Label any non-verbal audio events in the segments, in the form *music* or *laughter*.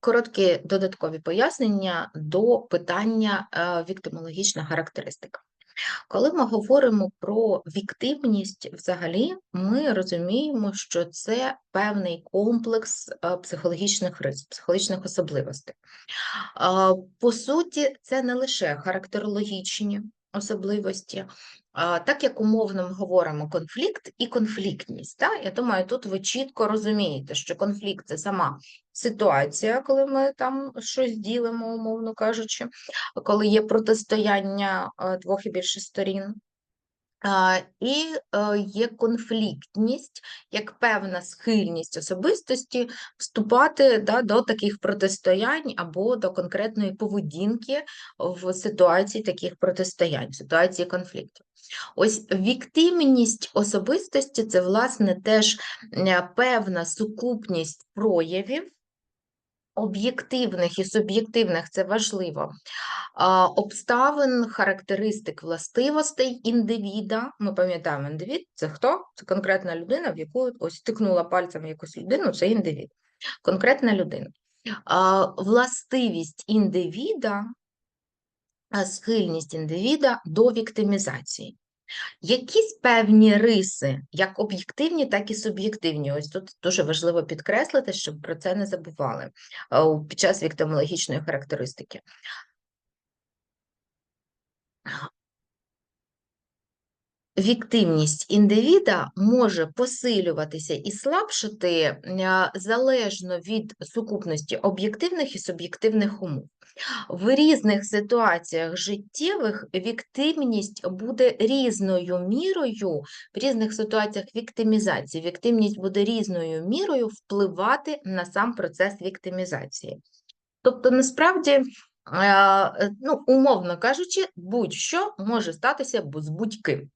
короткі додаткові пояснення до питання е, віктимологічна характеристика. Коли ми говоримо про віктивність, взагалі, ми розуміємо, що це певний комплекс е, психологічних рис, психологічних особливостей. По суті, це не лише характерологічні особливості, так як умовно ми говоримо конфлікт і конфліктність. Та? Я думаю, тут ви чітко розумієте, що конфлікт це сама ситуація, коли ми там щось ділимо, умовно кажучи, коли є протистояння е, двох і більше сторін. І е, є конфліктність як певна схильність особистості вступати да, до таких протистоянь або до конкретної поведінки в ситуації таких протистоянь, в ситуації конфлікту. Ось віктимність особистості це, власне, теж е, певна сукупність проявів. Об'єктивних і суб'єктивних це важливо, обставин, характеристик, властивостей індивіда. Ми пам'ятаємо, індивід це хто? Це конкретна людина, в яку ось тикнула пальцем якусь людину, це індивід. Конкретна людина. Властивість індивіда, схильність індивіда до віктимізації. Якісь певні риси, як об'єктивні, так і суб'єктивні. Ось тут дуже важливо підкреслити, щоб про це не забували е, під час віктомологічної характеристики. Віктивність індивіда може посилюватися і слабшати е, залежно від сукупності об'єктивних і суб'єктивних умов. В різних ситуаціях життєвих віктивність буде різною мірою, в різних ситуаціях віктимізації, віктивність буде різною мірою впливати на сам процес віктимізації. Тобто, насправді, ну, умовно кажучи, будь-що може статися з будь-ким.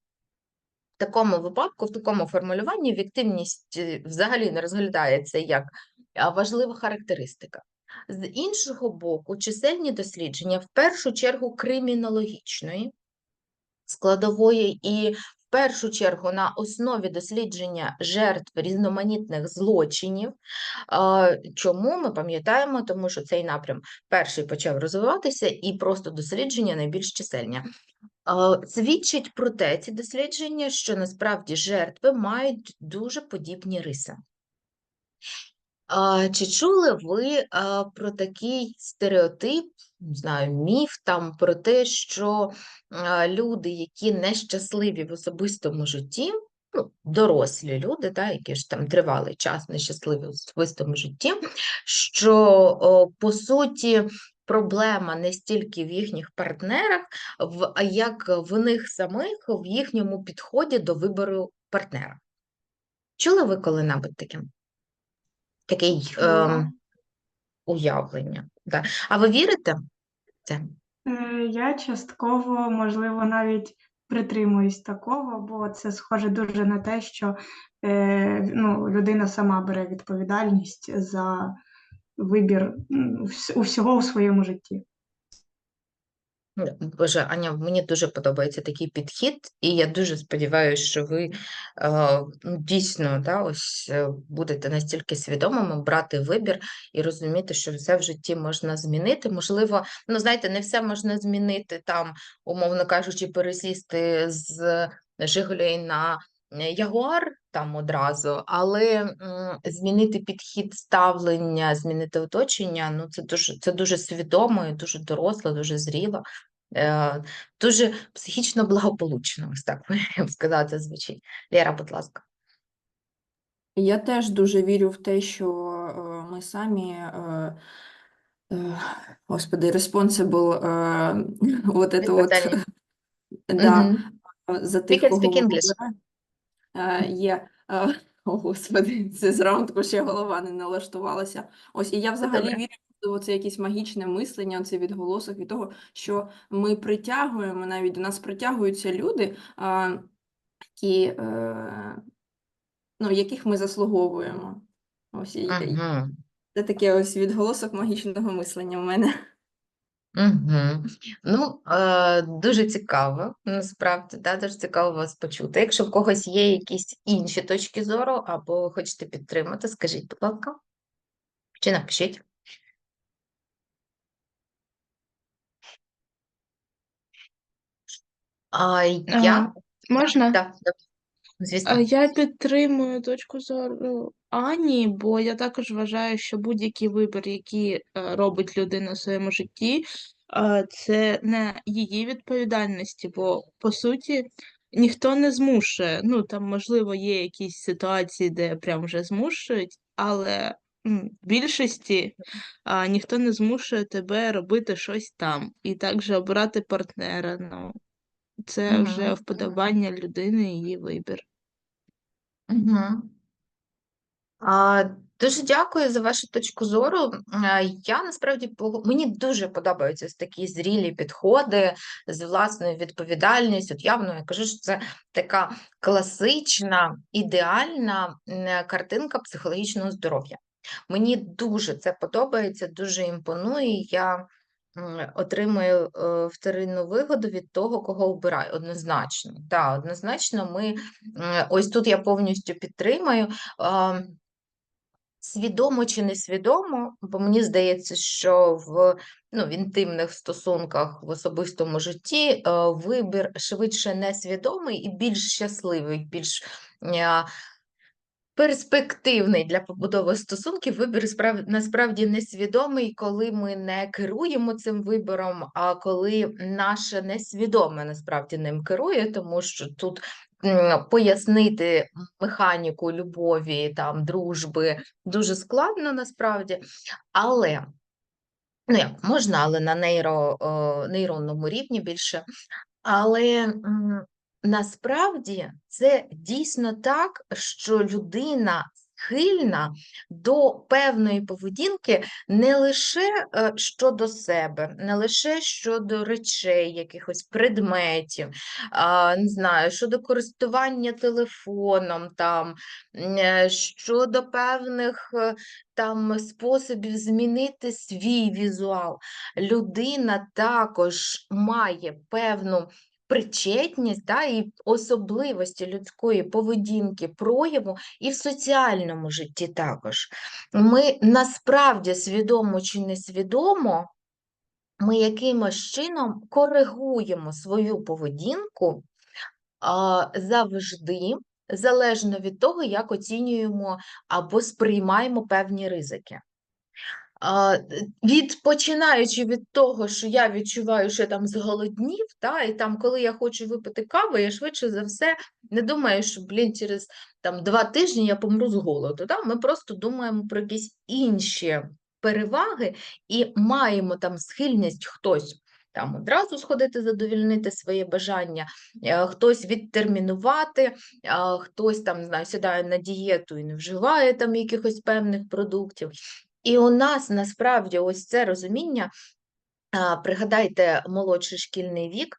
Такому випадку, в такому формулюванні віктивність е, взагалі не розглядається як важлива характеристика. З іншого боку, чисельні дослідження в першу чергу кримінологічної складової і в першу чергу на основі дослідження жертв різноманітних злочинів. Чому ми пам'ятаємо, тому що цей напрям перший почав розвиватися, і просто дослідження найбільш чисельні. Свідчить про те ці дослідження, що насправді жертви мають дуже подібні риси. Чи чули ви про такий стереотип, не знаю, міф там про те, що люди, які нещасливі в особистому житті, ну, дорослі люди, та, які ж там тривалий час нещасливі в особистому житті, що по суті проблема не стільки в їхніх партнерах, а як в них самих, в їхньому підході до вибору партнера. Чули ви коли-небудь? Такий Чула. ем, уявлення. Да. А ви вірите в це? Е, Я частково, можливо, навіть притримуюсь такого, бо це схоже дуже на те, що е, ну, людина сама бере відповідальність за вибір усього у своєму житті. Боже, Аня, мені дуже подобається такий підхід, і я дуже сподіваюся, що ви е, ну, дійсно да, ось, е, будете настільки свідомими брати вибір і розуміти, що все в житті можна змінити. Можливо, ну знаєте, не все можна змінити там, умовно кажучи, пересісти з Жигулей на Ягуар там одразу, але змінити підхід ставлення, змінити оточення, ну це дуже, це дуже свідомо і дуже доросло, дуже зріло. Е, Дуже психічно благополучно, ось так я б сказала, це звучить. Лєра, будь ласка. Я теж дуже вірю в те, що е, ми самі, е, е, господи, responsible, е, *laughs* от это от, Відповідальні. *laughs* да, за тих, кого speak ми English. обираємо. Е, Є, е, *laughs* о господи, це зранку ще голова не налаштувалася. Ось, і я взагалі добре. вірю, що це якесь магічне мислення, це відголосок від того, що ми притягуємо, навіть до нас притягуються люди, а, які, е, ну, яких ми заслуговуємо. Ось, і- і це таке ось відголосок магічного мислення в мене. Угу. Ну, е, дуже цікаво, насправді, да, дуже цікаво вас почути. Якщо в когось є якісь інші точки зору або хочете підтримати, скажіть, будь ласка, чи напишіть. А, я... Можна? Так, да звісно. Я підтримую точку зору Ані, бо я також вважаю, що будь-який вибір, який е, робить людина в своєму житті, е, це не її відповідальності, бо по суті ніхто не змушує. Ну там, можливо, є якісь ситуації, де прям вже змушують, але в більшості а, ніхто не змушує тебе робити щось там. І також обирати партнера. Ну, це вже вподобання людини, її вибір. Угу. А, дуже дякую за вашу точку зору. А, Я насправді пог- мені дуже подобаються ось такі зрілі підходи з власною відповідальністю. От явно я кажу, що це така класична, ідеальна м, картинка психологічного здоров'я. Мені дуже це подобається, дуже імпонує. Я м, отримую е, вторинну вигоду від того, кого обираю. Однозначно. Так, однозначно, ми ось тут я повністю підтримую. Свідомо чи несвідомо, бо мені здається, що в, ну, в інтимних стосунках в особистому житті е, вибір швидше несвідомий і більш щасливий, більш перспективний для побудови стосунків. Вибір справ, насправді несвідомий, коли ми не керуємо цим вибором, а коли наше несвідоме насправді ним керує, тому що тут пояснити механіку любові, там, дружби дуже складно насправді, але ну як можна, але на нейро, нейронному рівні більше. Але насправді це дійсно так, що людина схильна до певної поведінки не лише е, щодо себе, не лише щодо речей, якихось предметів, не знаю, щодо користування телефоном, там, е, щодо певних е, там способів змінити свій візуал. Людина також має певну причетність да, і особливості людської поведінки, прояву і в соціальному житті також. Ми насправді свідомо чи несвідомо, ми якимось чином коригуємо свою поведінку а, завжди, залежно від того, як оцінюємо або сприймаємо певні ризики. Е, від починаючи від того, що я відчуваю, що я там зголоднів, та, і там, коли я хочу випити каву, я швидше за все не думаю, що блін, через там два тижні я помру з голоду. Та? Ми просто думаємо про якісь інші переваги і маємо там схильність хтось. Там одразу сходити задовільнити своє бажання, е, хтось відтермінувати, хтось там, знаю, сідає на дієту і не вживає там якихось певних продуктів. І у нас насправді ось це розуміння. Пригадайте молодший шкільний вік,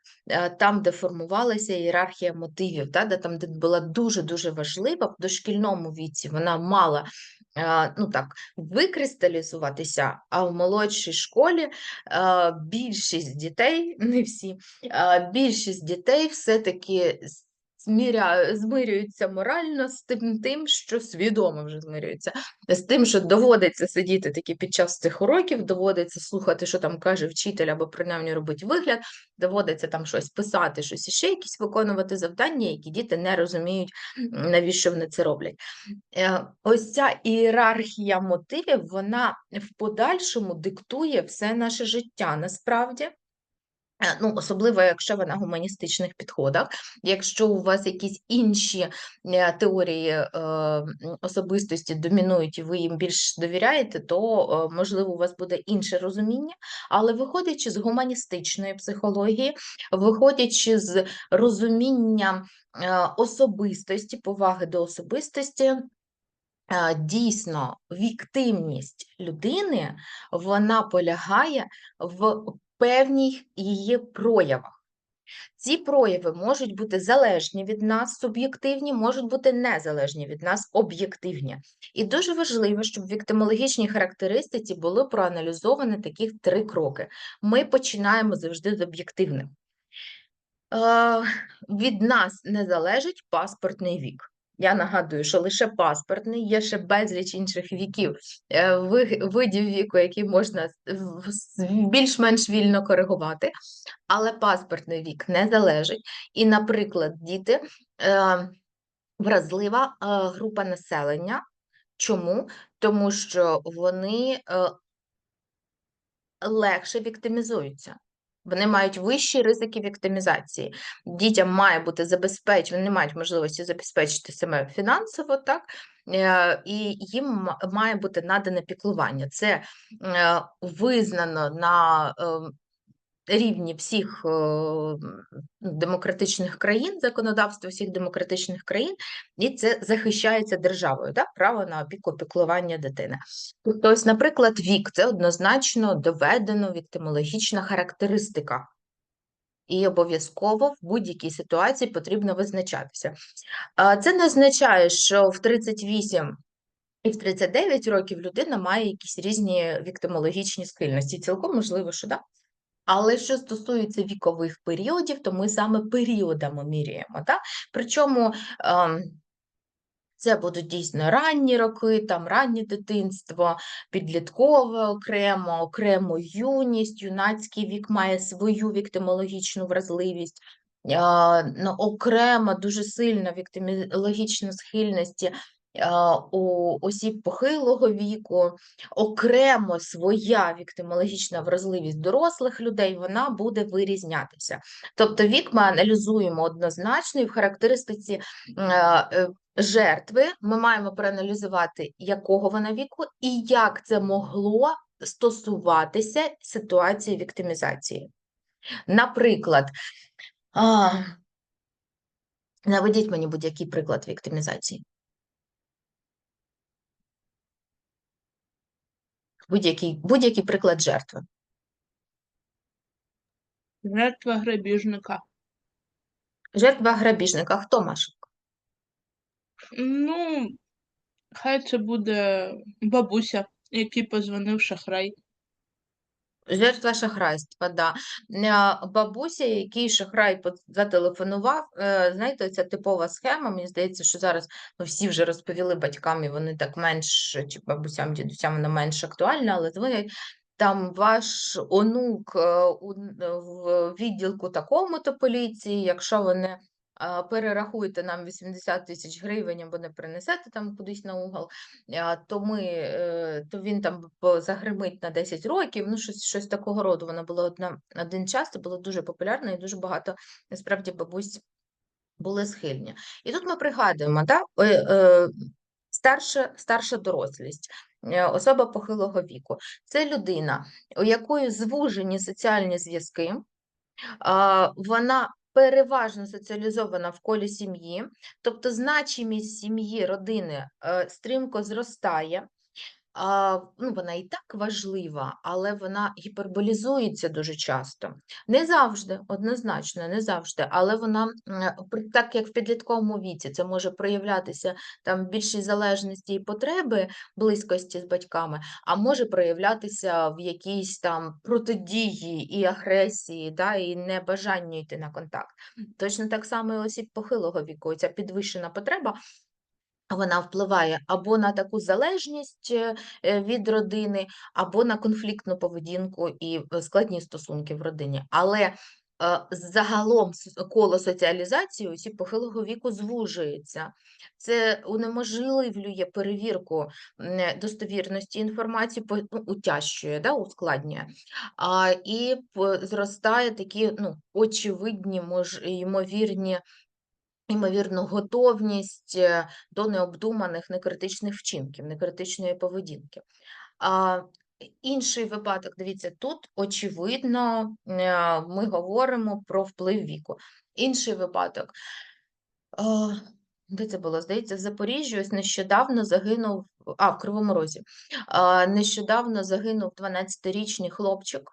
там, де формувалася ієрархія мотивів, та, де там де була дуже-дуже важлива в дошкільному віці, вона мала ну так, викристалізуватися, а в молодшій школі більшість дітей, не всі, більшість дітей все-таки зміря, змирюються морально з тим, тим, що свідомо вже змирюються, з тим, що доводиться сидіти таки під час цих уроків, доводиться слухати, що там каже вчитель, або принаймні робити вигляд, доводиться там щось писати, щось іще якісь виконувати завдання, які діти не розуміють, навіщо вони це роблять. Е, Ось ця ієрархія мотивів, вона в подальшому диктує все наше життя насправді. Е, Ну, особливо, якщо ви на гуманістичних підходах, якщо у вас якісь інші е, теорії е, особистості домінують і ви їм більш довіряєте, то можливо у вас буде інше розуміння. Але виходячи з гуманістичної психології, виходячи з розуміння особистості, поваги до особистості. Дійсно, віктивність людини вона полягає в певних її проявах. Ці прояви можуть бути залежні від нас, суб'єктивні, можуть бути незалежні від нас, об'єктивні. І дуже важливо, щоб в віктимологічній характеристиці були проаналізовані таких три кроки. Ми починаємо завжди з об'єктивних. Е, від нас не залежить паспортний вік. Я нагадую, що лише паспортний, є ще безліч інших віків, е, видів віку, які можна більш-менш вільно коригувати, але паспортний вік не залежить. І, наприклад, діти е, вразлива е, група населення. Чому? Тому що вони легше віктимізуються. Вони мають вищі ризики віктимізації. Дітям має бути забезпечено, вони не мають можливості забезпечити себе фінансово, так? Е, І їм має бути надане піклування. Це е, визнано на е, рівні всіх е, демократичних країн, законодавства всіх демократичних країн, і це захищається державою, так? право на опіку піклування дитини. Тобто, ось, наприклад, вік це однозначно доведено віктимологічна характеристика. І обов'язково в будь-якій ситуації потрібно визначатися. Це не означає, що в 38 і в 39 років людина має якісь різні віктимологічні схильності. Цілком можливо, що да. Але що стосується вікових періодів, то ми саме періодами міряємо. Так? Причому ем, це будуть дійсно ранні роки, там раннє дитинство, підліткове окремо, окремо юність, юнацький вік має свою віктимологічну вразливість, ну, окремо дуже сильна віктимологічна схильність а, у осіб похилого віку, окремо своя віктимологічна вразливість дорослих людей, вона буде вирізнятися. Тобто вік ми аналізуємо однозначно і в характеристиці е, е, жертви ми маємо проаналізувати, якого вона віку і як це могло стосуватися ситуації віктимізації. Наприклад, наведіть мені будь-який приклад віктимізації. Будь-який будь-який приклад жертви. Жертва грабіжника. Жертва грабіжника. Хто Маша? Ну, хай це буде бабуся, який позвонив шахрай. Жертва шахрайства, да. Е, Бабуся, який шахрай зателефонував, е, знаєте, ця типова схема, мені здається, що зараз ну, всі вже розповіли батькам, і вони так менш, чи бабусям, дідусям вона менш актуальна, але дзвонять, там ваш онук е, у- в відділку такому-то поліції, якщо ви не е, перерахуєте нам 80 тисяч гривень або не принесете там кудись на угол, то ми, е, то він там загримить на 10 років, ну щось, щось такого роду. Воно було одна, один час, це було дуже популярно і дуже багато насправді бабусь були схильні. І тут ми пригадуємо, да? е, е, старша, старша дорослість, особа похилого віку. Це людина, у якої звужені соціальні зв'язки, вона переважно соціалізована в колі сім'ї, тобто значимість сім'ї, родини е, стрімко зростає. Ну, вона і так важлива, але вона гіперболізується дуже часто. Не завжди, однозначно, не завжди, але вона, так як в підлітковому віці, це може проявлятися там в більшій залежності і потреби близькості з батьками, а може проявлятися в якійсь там протидії і агресії, да, і небажанню йти на контакт. Точно так само і осіб похилого віку, ця підвищена потреба вона впливає або на таку залежність е, е, від родини, або на конфліктну поведінку і е, складні стосунки в родині. Але загалом коло соціалізації осіб похилого віку звужується. Це унеможливлює перевірку достовірності інформації, ну, утяжчує, да, ускладнює. І зростає такі ну, очевидні, мож, ймовірні ймовірну готовність е, до необдуманих некритичних вчинків, некритичної поведінки. Інший випадок, дивіться, тут очевидно е, ми говоримо про вплив віку. Інший випадок. Де це було? Здається, в Запоріжжі ось нещодавно загинув, а, в Кривому Розі. Нещодавно загинув 12-річний хлопчик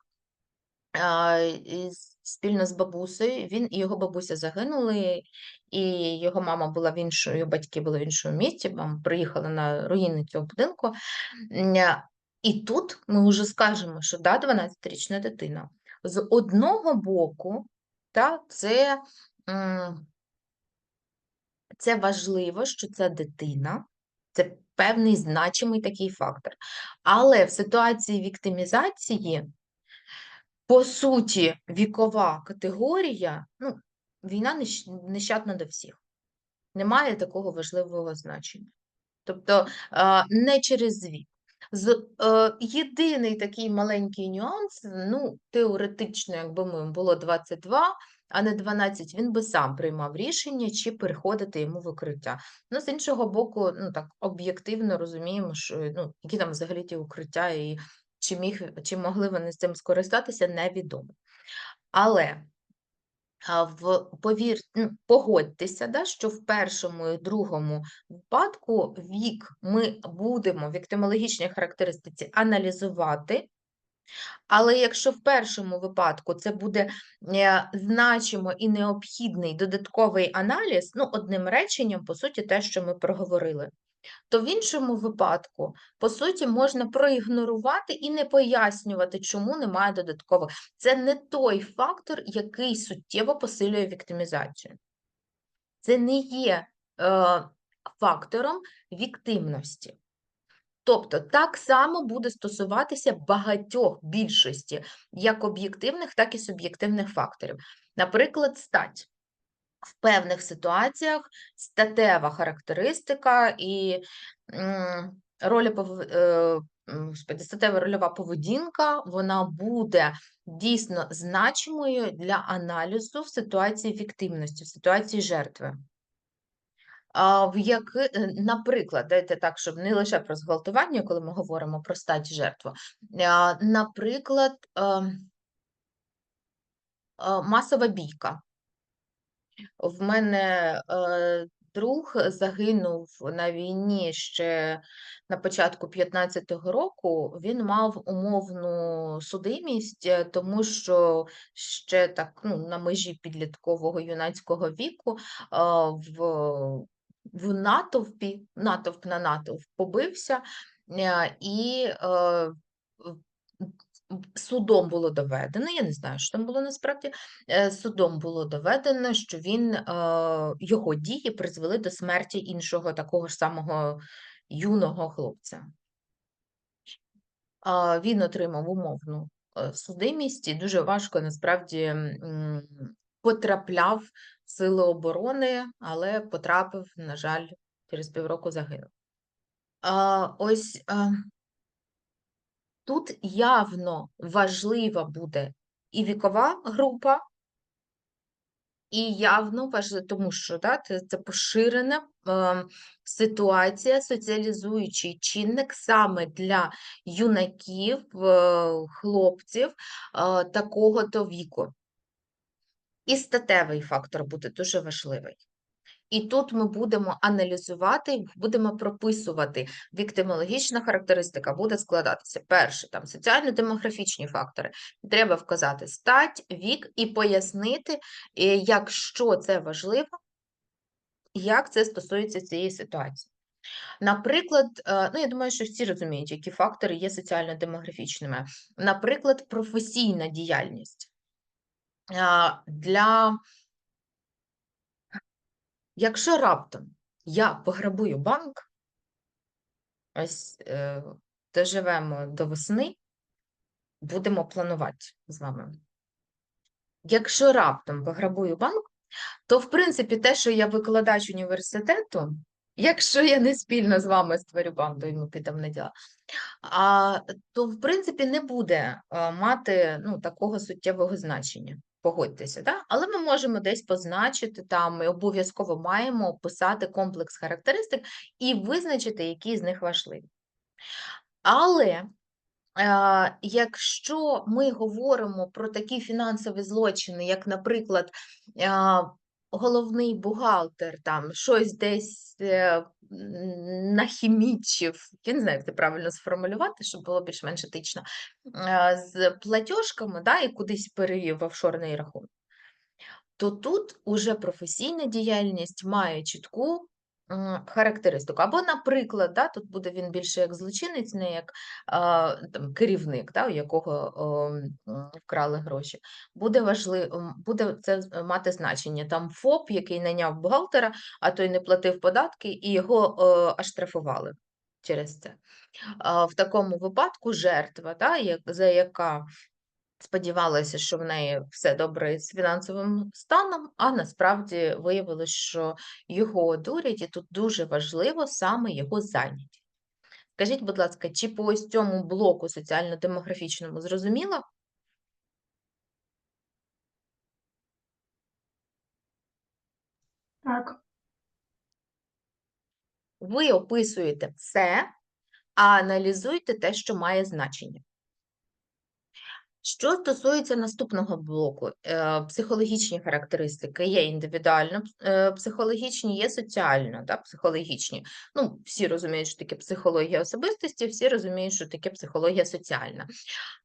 із- спільно з бабусею. Він і його бабуся загинули, і його мама була в іншому, його батьки були в іншому місті, там приїхали на руїни цього будинку. І тут ми вже скажемо, що да, 12-річна дитина. З одного боку, та, це, Це важливо, що це дитина, це певний значимий такий фактор. Але в ситуації віктимізації, по суті, вікова категорія, ну, війна нещадна до всіх. Немає такого важливого значення. Тобто е, не через вік. З, е, єдиний такий маленький нюанс, ну, теоретично, якби йому було 22, а не 12, він би сам приймав рішення, чи переходити йому в укриття. Ну, з іншого боку, ну так об'єктивно розуміємо, що ну, які там взагалі ті укриття, і чи міг, чи могли вони з цим скористатися, невідомо. Але в повір, ну, погодьтеся, да, що в першому і другому випадку вік ми будемо в віктимологічній характеристиці аналізувати. Але якщо в першому випадку це буде е, значимо і необхідний додатковий аналіз, ну, одним реченням, по суті, те, що ми проговорили, то в іншому випадку, по суті, можна проігнорувати і не пояснювати, чому немає додаткових. Це не той фактор, який суттєво посилює віктимізацію. Це не є е, фактором віктимності. Тобто так само буде стосуватися багатьох більшості як об'єктивних, так і суб'єктивних факторів. Наприклад, стать. В певних ситуаціях статева характеристика і роля е, статева рольова поведінка вона буде дійсно значимою для аналізу в ситуації віктивності, в ситуації жертви. В яки, е, наприклад, дайте так, щоб не лише про зґвалтування, коли ми говоримо про стать жертву, наприклад, ем, масова бійка. В мене е, друг загинув на війні ще на початку 15-го року. Він мав умовну судимість, е, тому що ще так ну, на межі підліткового юнацького віку е, в, в натовпі, натовп на натовп побився, е, і е, судом було доведено, я не знаю, що там було насправді, е, судом було доведено, що він, е, його дії призвели до смерті іншого такого ж самого юного хлопця. Він отримав умовну е, судимість і дуже важко насправді потрапляв в сили оборони, але потрапив, на жаль, через півроку загинув. Ось тут явно важлива буде і вікова група, і явно важливо, тому що да, це, поширена е, ситуація, соціалізуючий чинник саме для юнаків, е, хлопців е, такого-то віку. І статевий фактор буде дуже важливий. І тут ми будемо аналізувати, будемо прописувати. Віктимологічна характеристика буде складатися. Перше, там соціально-демографічні фактори. Треба вказати стать, вік і пояснити, е, якщо це важливо, як це стосується цієї ситуації. Наприклад, е, ну я думаю, що всі розуміють, які фактори є соціально-демографічними. Наприклад, професійна діяльність. Е, Для Якщо раптом я пограбую банк, ось е, доживемо до весни, будемо планувати з вами. Якщо раптом пограбую банк, то в принципі те, що я викладач університету, якщо я не спільно з вами створю банду і ми підемо на діла, а, то в принципі не буде а, мати ну, такого суттєвого значення. Погодьтеся, да? але ми можемо десь позначити там, ми обов'язково маємо писати комплекс характеристик і визначити, які з них важливі. Але е, якщо ми говоримо про такі фінансові злочини, як, наприклад, е, головний бухгалтер там щось десь е, нахімічив, я не знаю, як це правильно сформулювати, щоб було більш-менш етично, е, з платіжками, да, і кудись перевів в офшорний рахунок, то тут уже професійна діяльність має чітку характеристику. Або, наприклад, да, тут буде він більше як злочинець, не як там, керівник, да, у якого вкрали гроші. Буде важливо, буде це мати значення. Там ФОП, який найняв бухгалтера, а той не платив податки, і його о, аж через це. В такому випадку жертва, да, за яка сподівалася, що в неї все добре з фінансовим станом, а насправді виявилось, що його дурять, і тут дуже важливо саме його зайнятість. Скажіть, будь ласка, чи по ось цьому блоку соціально-демографічному зрозуміло? Так. Ви описуєте все, а аналізуйте те, що має значення. Що стосується наступного блоку, е, психологічні характеристики є індивідуально е, психологічні, є соціально да, психологічні. Ну, всі розуміють, що таке психологія особистості, всі розуміють, що таке психологія соціальна.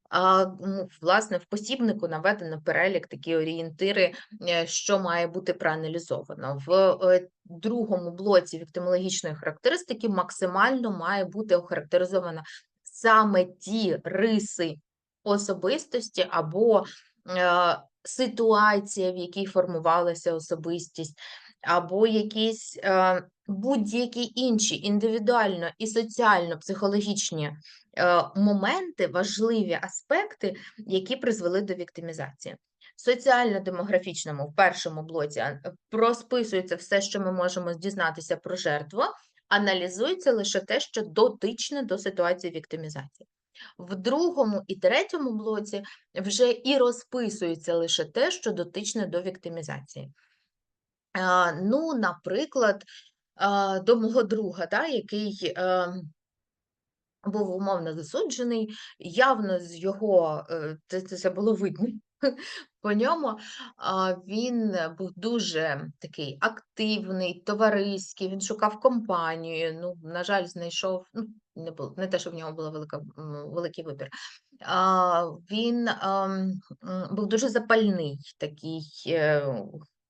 А, ну, власне, в посібнику наведено перелік, такі орієнтири, е, що має бути проаналізовано. В другому блоці віктимологічної характеристики максимально має бути охарактеризовано саме ті риси особистості або е, ситуація, в якій формувалася особистість, або якісь е, будь-які інші індивідуально і соціально-психологічні е, моменти, важливі аспекти, які призвели до віктимізації. Соціально-демографічному в першому блоці розписується все, що ми можемо дізнатися про жертву, аналізується лише те, що дотичне до ситуації віктимізації. В другому і третьому блоці вже і розписується лише те, що дотичне до віктимізації. Ну, наприклад, до мого друга, да, який е, був умовно засуджений, явно з його, е, це це було видно *laughs* по ньому, він був дуже такий активний, товариський, він шукав компанію, ну, на жаль, знайшов, ну, не, було, не те, що в нього був великий вибір. Він ам, був дуже запальний, такий е,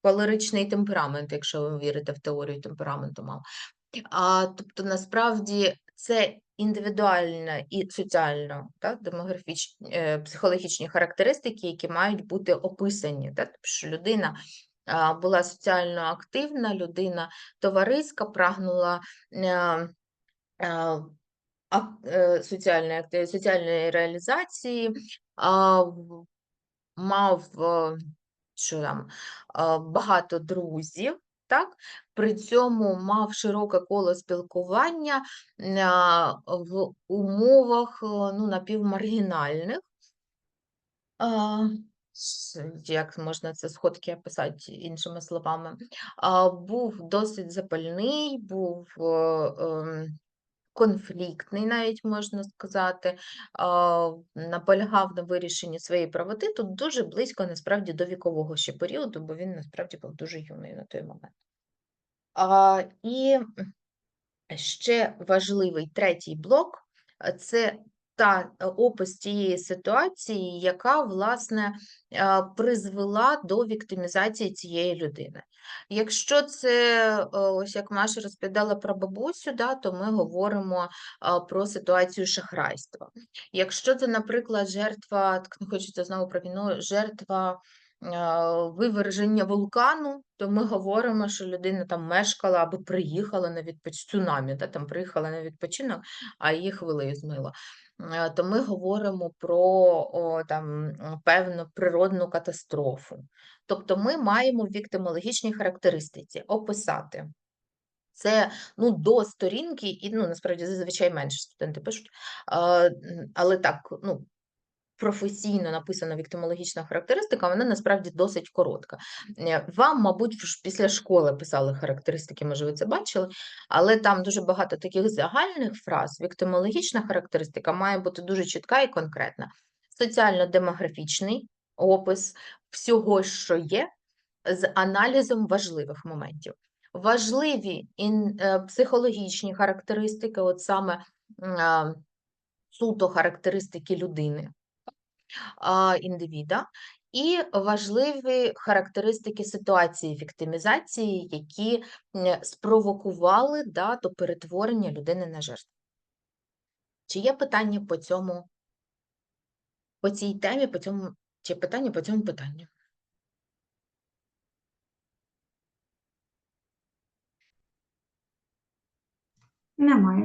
холеричний темперамент, якщо ви вірите в теорію темпераменту мав. А, тобто, насправді, це індивідуально і соціально, так, демографічні, е, психологічні характеристики, які мають бути описані. Так, тобто, що людина була соціально активна, людина товариська, прагнула е, е, соціальної, соціальної реалізації, мав що там, багато друзів, так? При цьому мав широке коло спілкування в умовах е, ну, напівмаргінальних. Як можна це сходки описати іншими словами? Був досить запальний, був е, ем, конфліктний, навіть можна сказати, наполягав на вирішенні своєї правоти. Тут дуже близько насправді до вікового ще періоду, бо він насправді був дуже юний на той момент. І ще важливий третій блок це та е, опис тієї ситуації, яка власне е, призвела до віктимізації цієї людини. Якщо це, е, ось як Маша розповідала про бабусю, да, то ми говоримо про ситуацію шахрайства. Якщо це, наприклад, жертва, не хочеться знову про війну, жертва виверження вулкану, то ми говоримо, що людина там мешкала або приїхала на відпочинок, цунамі, да, там приїхала на відпочинок, а її хвилею змило. Е, То ми говоримо про о, там, певну природну катастрофу. Тобто ми маємо в характеристиці описати. Це ну, до сторінки, і ну, насправді зазвичай менше студенти пишуть, але так, ну, професійно написана віктимологічна характеристика, вона насправді досить коротка. Е, Вам, мабуть, після школи писали характеристики, може, ви це бачили, але там дуже багато таких загальних фраз. Віктимологічна характеристика має бути дуже чітка і конкретна. Соціально-демографічний опис всього, що є, з аналізом важливих моментів. Важливі е, психологічні характеристики, от саме суто характеристики людини, індивіда, і важливі характеристики ситуації віктимізації, які спровокували да, до перетворення людини на жертву. Чи є питання по цьому, по цій темі, по цьому, чи питання по цьому питанню? Немає.